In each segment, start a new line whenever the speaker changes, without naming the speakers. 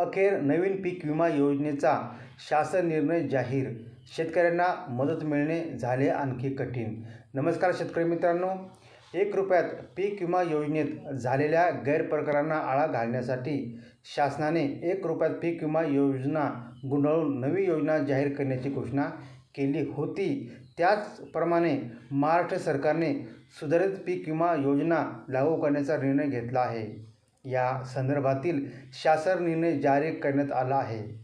अखेर नवीन पीक विमा योजनेचा शासन निर्णय जाहीर. शेतकऱ्यांना मदत मिळणे झाले आणखी कठीण. नमस्कार शेतकरी मित्रांनो. एक रुपयात पीक विमा योजनेत झालेल्या गैरप्रकारांना आळा घालण्यासाठी शासनाने एक रुपयात पीक विमा योजना गुंडाळून नवी योजना जाहीर करण्याची घोषणा केली होती. त्याचप्रमाणे महाराष्ट्र सरकारने सुधारित पीक विमा योजना लागू करण्याचा निर्णय घेतला आहे. या संदर्भातील शासन निर्णय जारी करण्यात आला आहे.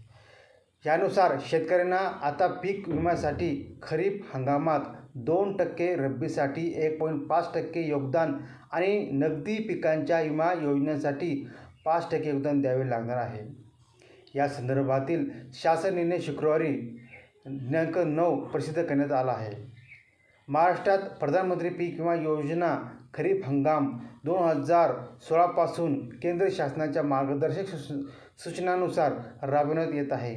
यानुसार शेतकऱ्यांना आता पीक विम्यासाठी खरीप हंगामात दोन टक्के रब्बीसाठी एक पॉईंट पाच टक्के योगदान आणि नगदी पिकांच्या विमा योजनेसाठी पाच टक्के योगदान द्यावे लागणार आहे. या संदर्भातील शासन निर्णय शुक्रवारी दिनांक नऊ प्रसिद्ध करण्यात आला आहे. महाराष्ट्रात प्रधानमंत्री पीक विमा योजना खरीप हंगाम दोन हजार सोळापासून केंद्र शासनाच्या मार्गदर्शक सूच सूचनानुसार राबविण्यात येत आहे.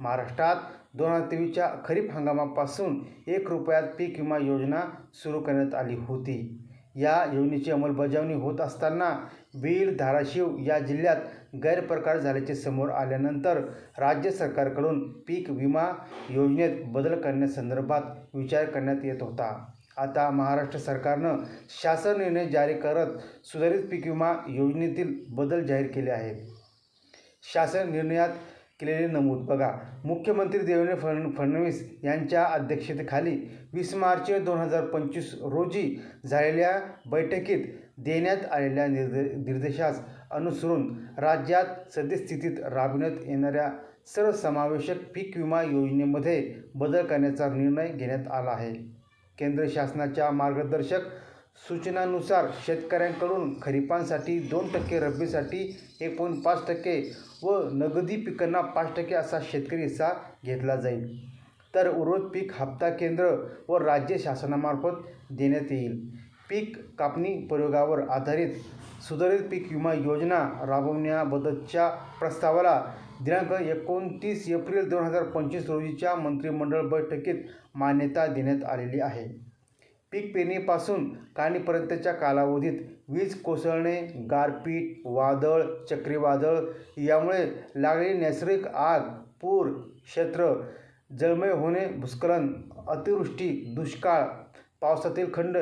महाराष्ट्रात दोन हजार तेवीसच्या खरीप हंगामापासून एक रुपयात पीक विमा योजना सुरू करण्यात आली होती. या योजनेची अंमलबजावणी होत असताना बीड धाराशिव या जिल्ह्यात गैरप्रकार झाल्याचे समोर आल्यानंतर राज्य सरकारकडून पीक विमा योजनेत बदल करण्यासंदर्भात विचार करण्यात येत होता. आता महाराष्ट्र सरकारनं शासन निर्णय जारी करत सुधारित पीक विमा योजनेतील बदल जाहीर केले आहेत. शासन निर्णयात केलेले नमूद बघा. मुख्यमंत्री देवेंद्र फड फडणवीस यांच्या अध्यक्षतेखाली वीस मार्च दोन हजार पंचवीस रोजी झालेल्या बैठकीत देण्यात आलेल्या निर्दे निर्देशास अनुसरून राज्यात सद्यस्थितीत राबविण्यात येणाऱ्या सर्वसमावेशक पीक विमा योजनेमध्ये बदल करण्याचा निर्णय घेण्यात आला आहे. केंद्र शासनाच्या मार्गदर्शक सूचनानुसार शेतकऱ्यांकडून खरीपांसाठी दोन टक्के रब्बीसाठी एक पॉईंट पाच टक्के व नगदी पिकांना पाच टक्के असा शेतकरी हिस्सा घेतला जाईल. तर उर्वरित पीक हप्ता केंद्र व राज्य शासनामार्फत देण्यात येईल. पीक कापणी प्रयोगावर आधारित सुधारित पीक विमा योजना राबवण्याबद्दलच्या प्रस्तावाला दिनांक एकोणतीस एप्रिल दोन हजार पंचवीस रोजीच्या मंत्रिमंडळ बैठकीत मान्यता देण्यात आलेली आहे. पीक पेरणीपासून काढणीपर्यंतच्या कालावधीत वीज कोसळणे गारपीट वादळ चक्रीवादळ यामुळे लागलेली नैसर्गिक आग पूर क्षेत्र जळमय होणे भूस्खलन अतिवृष्टी दुष्काळ पावसातील खंड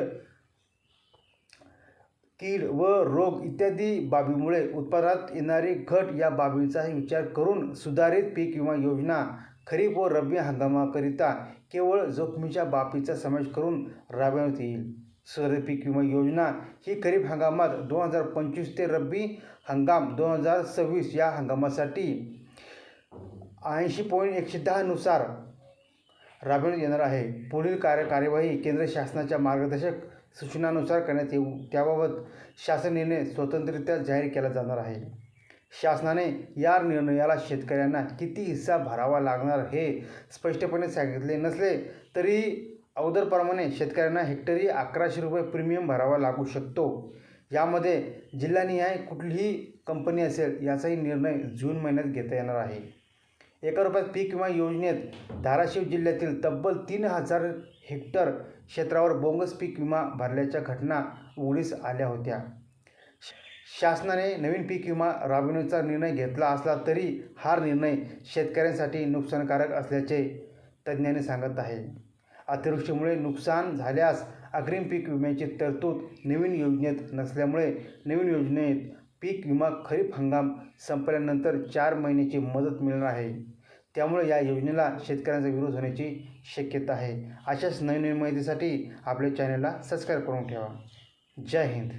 कीड व रोग इत्यादी बाबीमुळे उत्पादनात येणारी घट या बाबींचाही विचार करून सुधारित पीक विमा योजना खरीप व रब्बी हंगामाकरिता केवळ जोखमीच्या बाबीचा समावेश करून राबवण्यात येईल. सुधारित पीक विमा योजना ही खरीप हंगामात दोन हजार पंचवीस ते रब्बी हंगाम दोन हजार सव्वीस या हंगामासाठी ऐंशी पॉईंट एकशे दहानुसार राबविण्यात येणार आहे. पुढील कार्य कार्यवाही केंद्र शासनाच्या मार्गदर्शक सूचनानुसार करण्यात येऊ. त्याबाबत शासन निर्णय स्वतंत्ररित्या जाहीर केला जाणार आहे. शासनाने या निर्णयाला शेतकऱ्यांना किती हिस्सा भरावा लागणार हे स्पष्टपणे सांगितले नसले तरी अगोदरप्रमाणे शेतकऱ्यांना हेक्टरी अकराशे रुपये प्रीमियम भरावा लागू शकतो. यामध्ये जिल्हानिहाय कुठलीही कंपनी असेल याचाही निर्णय जून महिन्यात घेता येणार आहे. एका रुपयात पीक विमा योजनेत धाराशिव जिल्ह्यातील तब्बल तीन हजार हेक्टर क्षेत्रावर बोंगस पीक विमा भरल्याच्या घटना उघडीस आल्या होत्या. शासनाने नवीन पीक विमा राबविण्याचा निर्णय घेतला असला तरी हा निर्णय शेतकऱ्यांसाठी नुकसानकारक असल्याचे तज्ज्ञांनी सांगत आहे. अतिवृष्टीमुळे नुकसान झाल्यास अग्रिम पीक विम्याची तरतूद नवीन योजनेत नसल्यामुळे नवीन योजनेत पीक विमा खरीप हंगाम संपल्यानंतर चार महिन्याची मदत मिळणार आहे. त्यामुळे या योजनेला शेतकऱ्यांचा विरोध होण्याची शक्यता आहे. अशाच नवीन नवीन माहितीसाठी आपल्या चॅनलला सबस्क्राईब करून ठेवा. जय हिंद.